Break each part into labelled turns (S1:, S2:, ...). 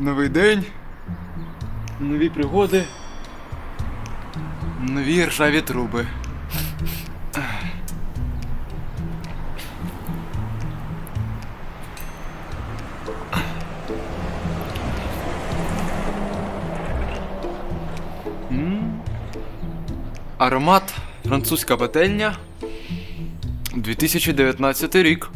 S1: Новий день. Нові пригоди. Нові ржаві труби. Аромат французька пательня. 2019 рік.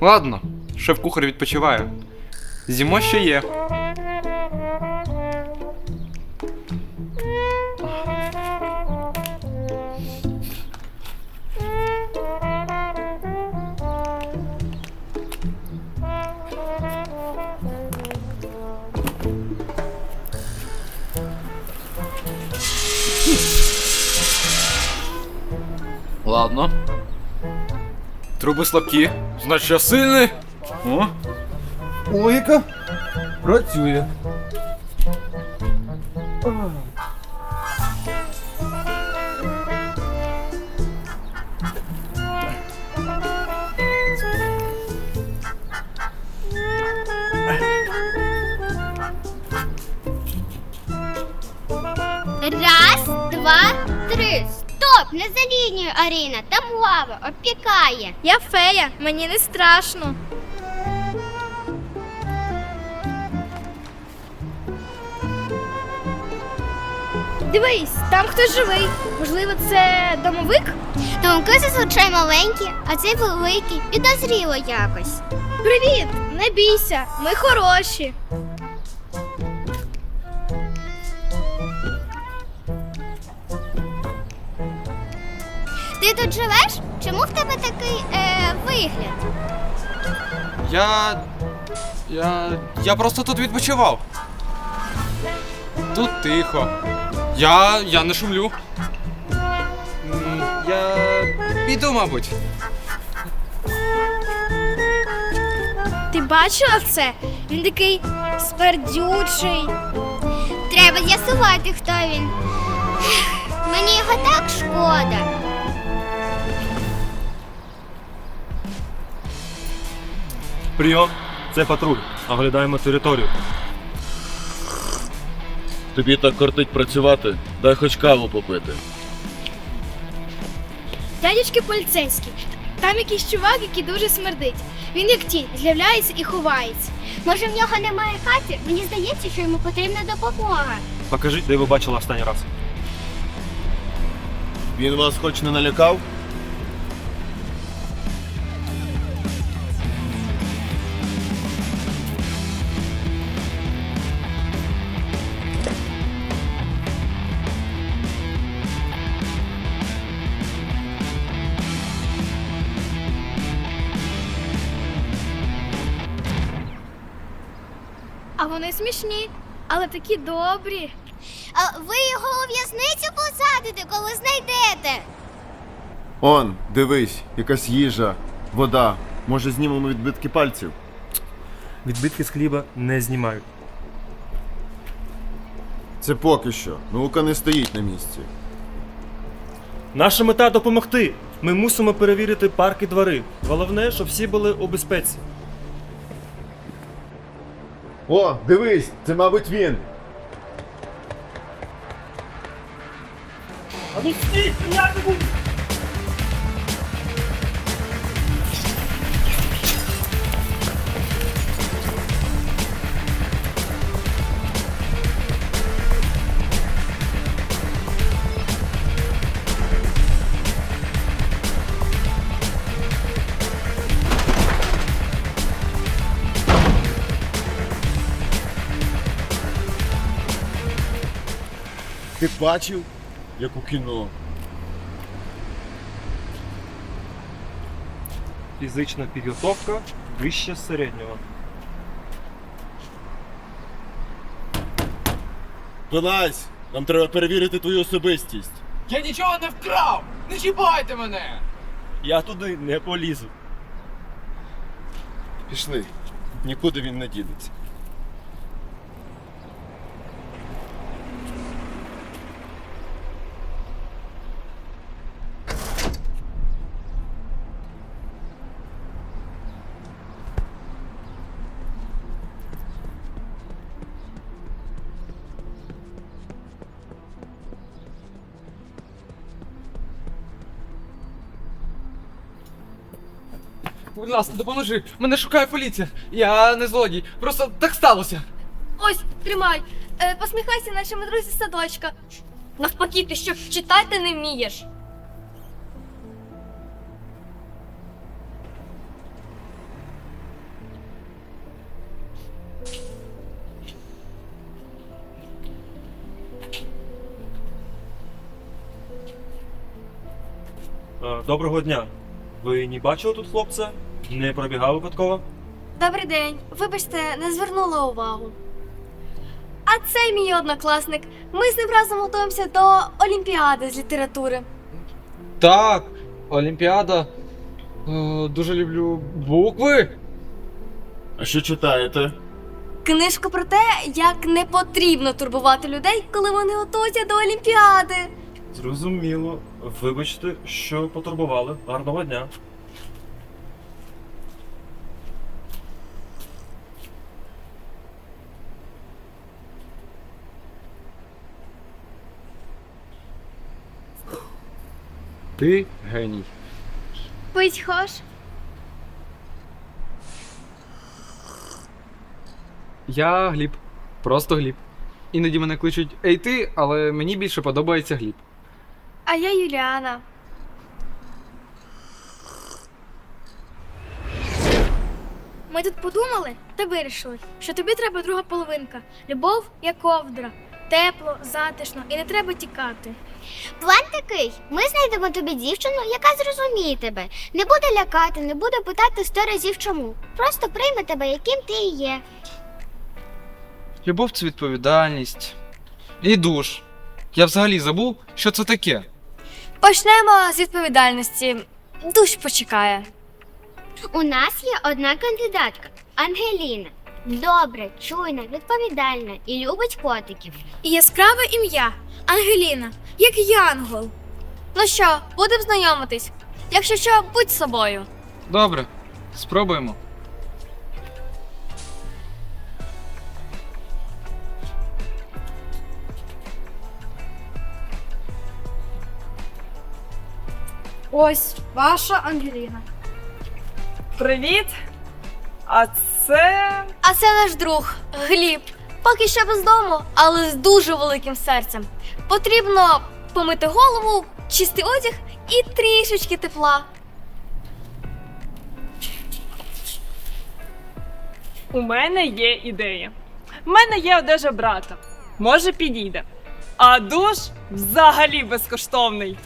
S1: Ладно, шеф-кухар відпочиває. Зімо ще є. Ладно. Труби слабкі. Значить, я сильний. О.
S2: Логіка працює.
S3: Раз, два, три. Стоп! Не за лінією, Аріна. Там лава обпікає.
S4: Я фея, мені не страшно. Дивись, там хтось живий. Можливо, це домовик?
S3: Думки зазвичай маленькі, а цей великий. Підозріло якось.
S4: Привіт! Не бійся, ми хороші.
S3: Ти тут живеш? Чому в тебе такий е, вигляд?
S1: Я. Я. Я просто тут відпочивав. Тут тихо. Я. я не шумлю. М, Я. піду, мабуть.
S4: Ти бачила це? Він такий смердючий.
S3: Треба з'ясувати, хто він. Мені його так шкода.
S5: Прийом, це патруль. Оглядаємо територію.
S6: Тобі так кортить працювати, дай хоч каву попити.
S4: Дядечки поліцейські. Там якийсь чувак, який дуже смердить. Він як тінь, з'являється і ховається.
S3: Може, в нього немає хати? Мені здається, що йому потрібна допомога.
S5: Покажіть, де ви бачили останній раз.
S6: Він вас хоч не налякав?
S4: Вони смішні, але такі добрі.
S3: А ви його у в'язницю посадите, коли знайдете.
S7: Он, дивись, якась їжа, вода. Може, знімемо відбитки пальців?
S5: Відбитки з хліба не знімають.
S7: Це поки що. Наука не стоїть на місці.
S5: Наша мета допомогти. Ми мусимо перевірити парки двори. Головне, щоб всі були у безпеці.
S7: О, дивись, це, мабуть, він.
S6: Ти бачив, як у кіно.
S5: Фізична підготовка вище середнього.
S6: Вилазь! Нам треба перевірити твою особистість.
S1: Я нічого не вкрав! Не чіпайте мене!
S5: Я туди не полізу.
S6: Пішли. Нікуди він не дінеться.
S1: Будь ласка, допоможи. Мене шукає поліція. Я не злодій. Просто так сталося.
S8: Ось, тримай. Е, посміхайся нашому друзі з садочка. Навпаки, ти що читати не вмієш.
S5: Е, Доброго дня. Ви не бачили тут хлопця? Не пробігав випадково?
S8: Добрий день. Вибачте, не звернула увагу. А це мій однокласник. Ми з ним разом готуємося до Олімпіади з літератури.
S1: Так, Олімпіада. Е, дуже люблю букви.
S7: А що читаєте?
S8: Книжку про те, як не потрібно турбувати людей, коли вони готуються до Олімпіади.
S5: Зрозуміло. Вибачте, що потурбували. Гарного дня.
S1: Ти геній.
S4: Пить хош?
S1: Я Гліб. Просто Гліб. Іноді мене кличуть Ей ти, але мені більше подобається Гліб.
S8: А я Юліана.
S4: Ми тут подумали та вирішили, що тобі треба друга половинка. Любов як ковдра. Тепло, затишно і не треба тікати.
S3: План такий: ми знайдемо тобі дівчину, яка зрозуміє тебе, не буде лякати, не буде питати сто разів чому. Просто прийме тебе, яким ти і є.
S1: Любов це відповідальність. І душ. Я взагалі забув, що це таке.
S8: Почнемо з відповідальності. Душ почекає.
S3: У нас є одна кандидатка Ангеліна. Добра, чуйна, відповідальна і любить котиків.
S4: І яскраве ім'я Ангеліна, як Янгол.
S8: Ну що, будемо знайомитись? Якщо що, будь собою.
S1: Добре, спробуємо.
S9: Ось ваша Ангеліна. Привіт! А це.
S8: А це наш друг Гліб. Поки що без дому, але з дуже великим серцем. Потрібно помити голову, чистий одяг і трішечки тепла.
S9: У мене є ідея. У мене є одежа брата. Може, підійде. А душ взагалі безкоштовний.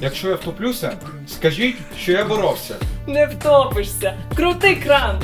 S1: Якщо я втоплюся, скажіть, що я боровся.
S9: Не втопишся. Крути кран.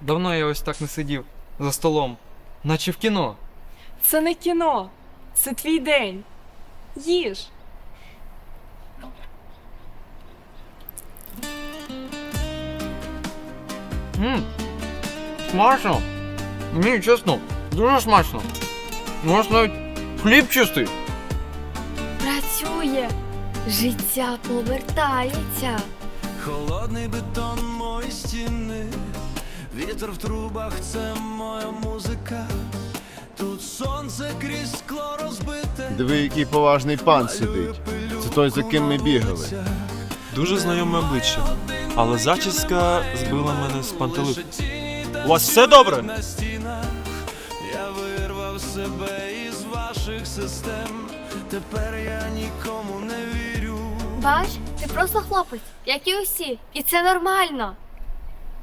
S1: Давно я ось так не сидів за столом, наче в кіно.
S9: Це не кіно. Це твій день. Їж.
S1: Ммм, смачно. Ні, чесно, дуже смачно. Може навіть хліб чистий.
S8: Працює. Життя повертається.
S10: Холодний бетон мої стіни, вітер в трубах це моя музика. Тут сонце крізь скло розбите.
S7: Диви, який поважний пан сидить. Це той, за ким ми бігали.
S5: Дуже знайоме обличчя. Але зачіска збила мене з пантелику. У вас все добре?
S10: На стінах я вирвав себе із ваших систем. тепер я нікому не вірю.
S8: Бач, ти просто хлопець, як і усі, і це нормально.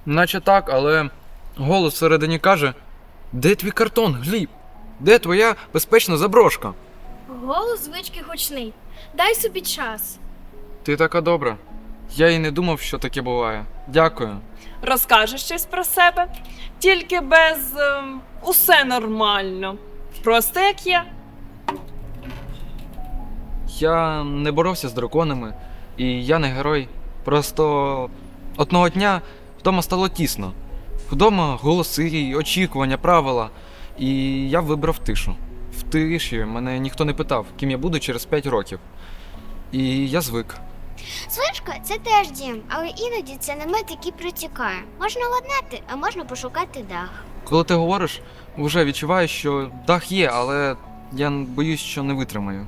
S1: Наче так, але голос всередині каже: Де твій картон, Гліб? Де твоя безпечна заброшка?
S4: Голос звички гучний. Дай собі час.
S1: Ти така добра. Я і не думав, що таке буває. Дякую.
S9: Розкажеш щось про себе, тільки без ем, усе нормально. Просто як є.
S1: Я не боровся з драконами, і я не герой. Просто одного дня вдома стало тісно. Вдома голоси, очікування, правила. І я вибрав тишу. В тиші мене ніхто не питав, ким я буду через 5 років. І я звик.
S3: Свиншка це теж дім, але іноді це намет, який протікає. Можна ладнати, а можна пошукати дах.
S1: Коли ти говориш, вже відчуваю, що дах є, але я боюсь, що не витримаю.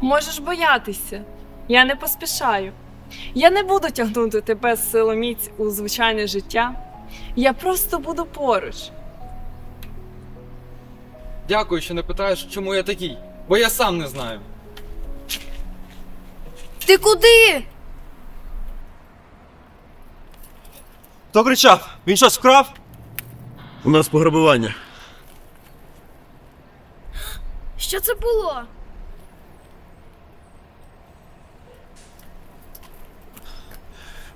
S9: Можеш боятися. Я не поспішаю. Я не буду тягнути тебе з силоміць у звичайне життя. Я просто буду поруч.
S1: Дякую, що не питаєш, чому я такий, бо я сам не знаю.
S8: Ти куди?
S5: Хто кричав? Він щось вкрав?
S6: У нас пограбування.
S4: Що це було?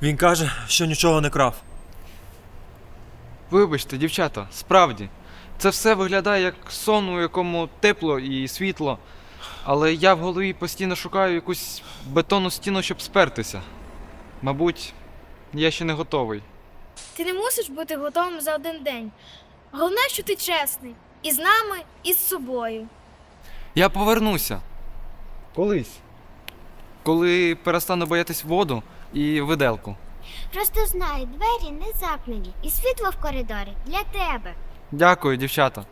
S5: Він каже, що нічого не крав.
S1: Вибачте, дівчата, справді. Це все виглядає як сон, у якому тепло і світло. Але я в голові постійно шукаю якусь бетонну стіну, щоб спертися. Мабуть, я ще не готовий.
S4: Ти не мусиш бути готовим за один день. Головне, що ти чесний. І з нами, і з собою.
S1: Я повернуся. Колись. Коли перестану боятись воду і виделку.
S3: Просто знай, двері не запнені і світло в коридорі для тебе.
S1: Дякую, дівчата.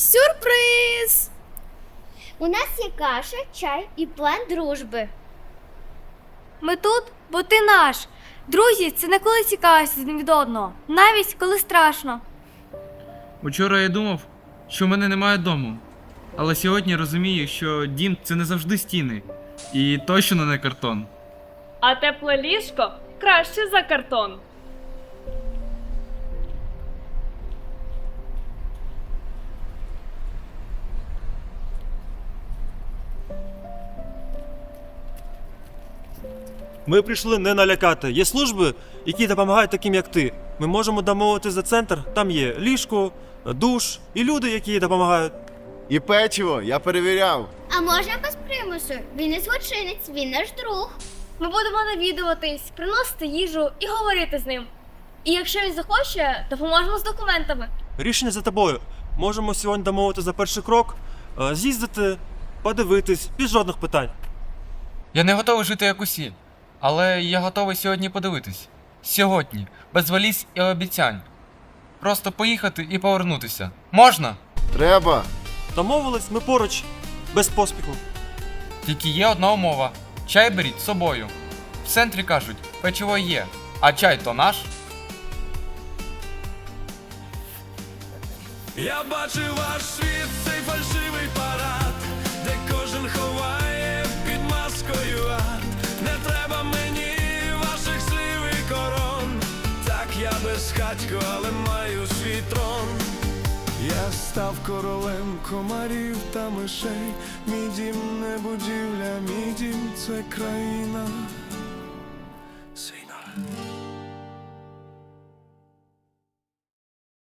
S4: Сюрприз!
S3: У нас є каша, чай і план дружби.
S8: Ми тут, бо ти наш. Друзі, це не коли цікавишся один від одного, навіть коли страшно.
S1: Учора я думав, що в мене немає дому. Але сьогодні розумію, що дім це не завжди стіни. І точно не картон.
S9: А тепле ліжко краще за картон.
S5: Ми прийшли не налякати. Є служби, які допомагають таким, як ти. Ми можемо домовитися за центр, там є ліжко, душ і люди, які допомагають.
S7: І печиво, я перевіряв.
S3: А можна без примусу. Він не злочинець, він наш друг.
S8: Ми будемо навідуватись, приносити їжу і говорити з ним. І якщо він захоче, допоможемо з документами.
S5: Рішення за тобою. Можемо сьогодні домовити за перший крок, е, з'їздити, подивитись, без жодних питань.
S1: Я не готовий жити як усі, але я готовий сьогодні подивитись. Сьогодні, без валіз і обіцянь. Просто поїхати і повернутися. Можна?
S7: Треба.
S5: Домовились, ми поруч, без поспіху.
S1: Тільки є одна умова. Чай беріть з собою. В центрі кажуть, печиво є, а чай то наш.
S10: Я бачив ваш світ, цей фальшивий парад, де кожен ховає безхатько, але маю свій трон. Я став королем комарів та мишей. Мій дім не будівля, мій дім це країна.